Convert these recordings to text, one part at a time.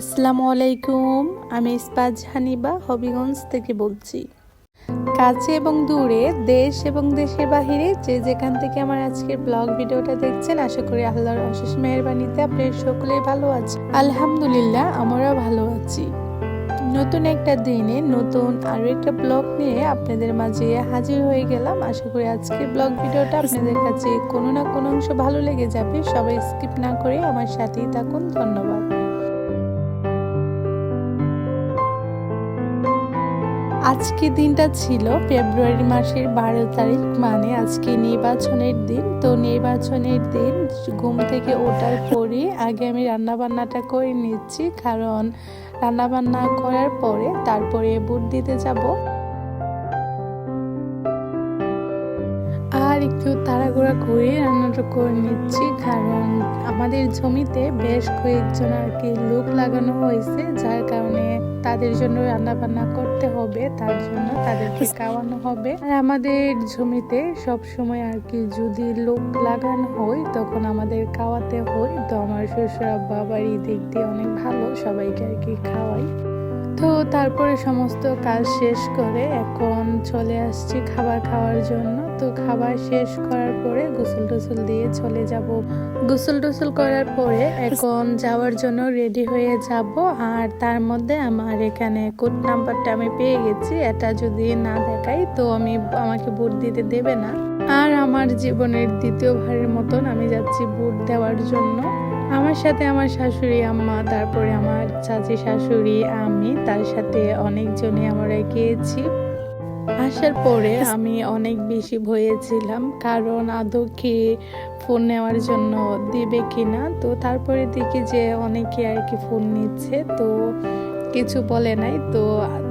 আসসালামু আলাইকুম, আমি ইস্পাত হানিবা, হবিগঞ্জ থেকে বলছি। কাছে এবং দূরে, দেশ এবং দেশের বাহিরে, যে যেখান থেকে আমার আজকের ব্লগ ভিডিওটা দেখছেন, আশা করি আল্লাহর অশেষ মেহরবানিতে আপনার সকলেই ভালো আছে আলহামদুলিল্লাহ, আমরাও ভালো আছি। নতুন একটা দিনে, নতুন আরও একটা ব্লগ নিয়ে আপনাদের মাঝে হাজির হয়ে গেলাম। আশা করি আজকের ব্লগ ভিডিওটা আপনাদের কাছে কোনো না কোনো অংশ ভালো লেগে যাবে। সবাই স্কিপ না করে আমার সাথেই থাকুন। ধন্যবাদ। আজকে দিনটা ছিল ফেব্রুয়ারি মাসের বারো তারিখ মানে আজকে নির্বাচনের দিন। তো নির্বাচনের দিন ঘুম থেকে ওঠার পরে আগে আমি রান্না বান্নাটা করে নিচ্ছি, কারণ রান্না বান্না করার পরে তারপরে বুট দিতে যাব। একটু তাড়াহুড়া করে রান্নাটা করে নিচ্ছি। কারণ আমাদের জমিতে বেশ কয়েকজন আর কি লোক লাগানো হয়েছে যার কারণে তাদের জন্য রান্না বান্না করতে হবে তার জন্য তাদেরকে খাওয়ানো হবে। আর আমাদের জমিতে সব সময় আর কি যদি লোক লাগানো হয় তখন আমাদের খাওয়াতে হয়। তো আমার শ্বশুর আব্বা বাড়ি দিক দিয়ে অনেক ভালো সবাইকে আর কি খাওয়াই। তো তারপরে সমস্ত কাজ শেষ করে এখন চলে আসছি খাবার খাওয়ার জন্য। তো খাবার শেষ করার পরে গোসল টোসল দিয়ে চলে যাব। গোসল টোসল করার পরে এখন যাওয়ার জন্য রেডি হয়ে যাব। আর তার মধ্যে আমার এখানে কোড নাম্বারটা আমি পেয়ে গেছি। এটা যদি না দেখাই তো আমি আমাকে ভোট দিতে দেবে না। আর আমার জীবনের দ্বিতীয় ভারের মতন আমি যাচ্ছি ভোট দেওয়ার জন্য। আমার সাথে আমার শাশুড়ি আম্মা, তারপরে আমার চাচি শাশুড়ি, আমি, তার সাথে অনেকজনই আমরা গিয়েছি। আসার পরে আমি অনেক বেশি ভয়েছিলাম কারণ আদৌ কি ফোন নেওয়ার জন্য দিবে কিনা? তো তারপরে দেখি যে অনেকে আর কি ফোন নিচ্ছে, তো কিছু বলে নাই। তো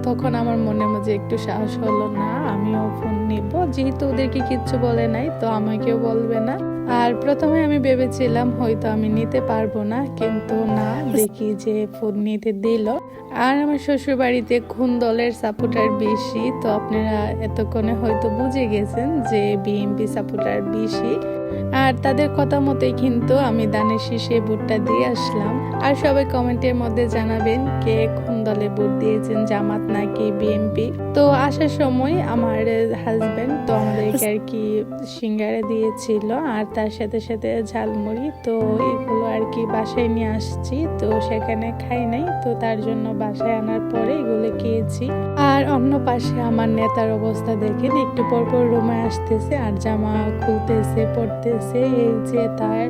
তখন আমার মনের মধ্যে একটু সাহস হলো, না, আমিও ফোন নিব। যেহেতু ওদেরকে কিচ্ছু বলে নাই, তো আমাকেও বলবে না। আর প্রথমে আমি ভেবেছিলাম হয়তো আমি নিতে পারব না, কিন্তু না, দেখি যে ফোন নিতে দিল। আর আমার শ্বশুর বাড়িতে কোন দলের সাপোর্টার বেশি, তো আপনারা এতক্ষণে হয়তো বুঝে গেছেন যে বিএমপি সাপোর্টার বেশি। আর তাদের কথা মতোই কিন্তু আমি দানের শীষে ভোটটা দিয়ে আসলাম। আর সবাই কমেন্টের মধ্যে জানাবেন কে কোন দলে ভোট দিয়েছেন জামাত নাকি বিএমপি তো আসার সময় আমার হাজব্যান্ড তো আমাদেরকে আর কি সিঙ্গারে দিয়েছিল আর তার সাথে সাথে ঝালমুড়ি। তো এগুলো আর কি বাসায় নিয়ে আসছি, তো সেখানে খাই নাই। তো তার জন্য বাসায় আনার পরে এগুলো খেয়েছি। আর অন্য পাশে আমার নেতার অবস্থা দেখেন, একটু পরপর রুমে আসতেছে আর জামা খুলতেছে পড়তেছে এই যে তার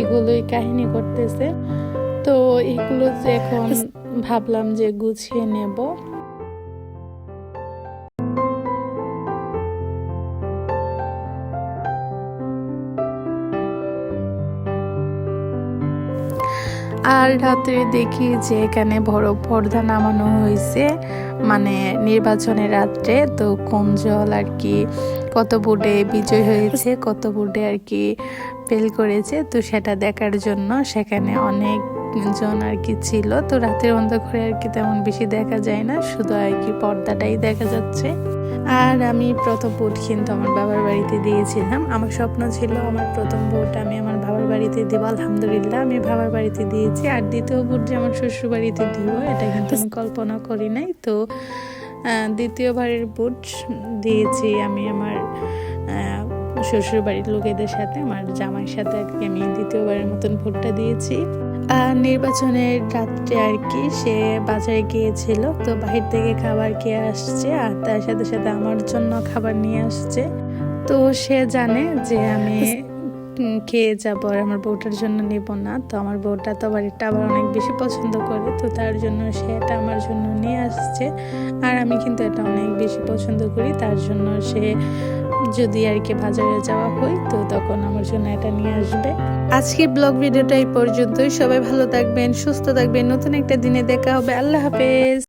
এগুলোই কাহিনী করতেছে। তো এগুলো যে এখন ভাবলাম যে গুছিয়ে নেব। আর রাত্রে দেখি যে এখানে বড় পর্দা নামানো হয়েছে। মানে নির্বাচনের রাত্রে তো কোন জল আর কি, কত বোর্ডে বিজয় হয়েছে, কত বোর্ডে আর কি ফেল করেছে, তো সেটা দেখার জন্য সেখানে অনেক জন আর কি ছিল। তো রাতের অন্ধকারে আর কি তেমন বেশি দেখা যায় না, শুধু আর কি পর্দাটাই দেখা যাচ্ছে। আর আমি প্রথম ভোট কিন্তু আমার বাবার বাড়িতে দিয়েছিলাম। আমার স্বপ্ন ছিল আমার প্রথম ভোট আমি আমার বাবার বাড়িতে দেবো, আলহামদুলিল্লাহ আমি বাবার বাড়িতে দিয়েছি। আর দ্বিতীয় ভোট যে আমার শ্বশুর বাড়িতে দিব, এটা কিন্তু আমি কল্পনা করি নাই। তো দ্বিতীয়বারের ভোট দিয়েছি আমি আমার শ্বশুর বাড়ির লোকেদের সাথে, আমার জামাইয়ের সাথে আর কি আমি দ্বিতীয়বারের মতন ভোটটা দিয়েছি। নির্বাচনের রাত্রে আর কি সে বাজারে গিয়েছিল, তো বাহির থেকে খাবার খেয়ে আসছে আর তার সাথে সাথে আমার জন্য খাবার নিয়ে আসছে। তো সে জানে যে আমি খেয়ে যাব আর আমার বউটার জন্য নেব না, তো আমার বউটা তো বাড়িটা আবার অনেক বেশি পছন্দ করে, তো তার জন্য সে এটা আমার জন্য নিয়ে আসছে। আর আমি কিন্তু এটা অনেক বেশি পছন্দ করি, তার জন্য সে যদি আর কি বাজারে যাওয়া হয়, তো তখন আমার জন্য এটা নিয়ে আসবে। আজকের ব্লগ ভিডিওটা এই পর্যন্তই। সবাই ভালো থাকবেন, সুস্থ থাকবেন। নতুন একটা দিনে দেখা হবে। আল্লাহ হাফেজ।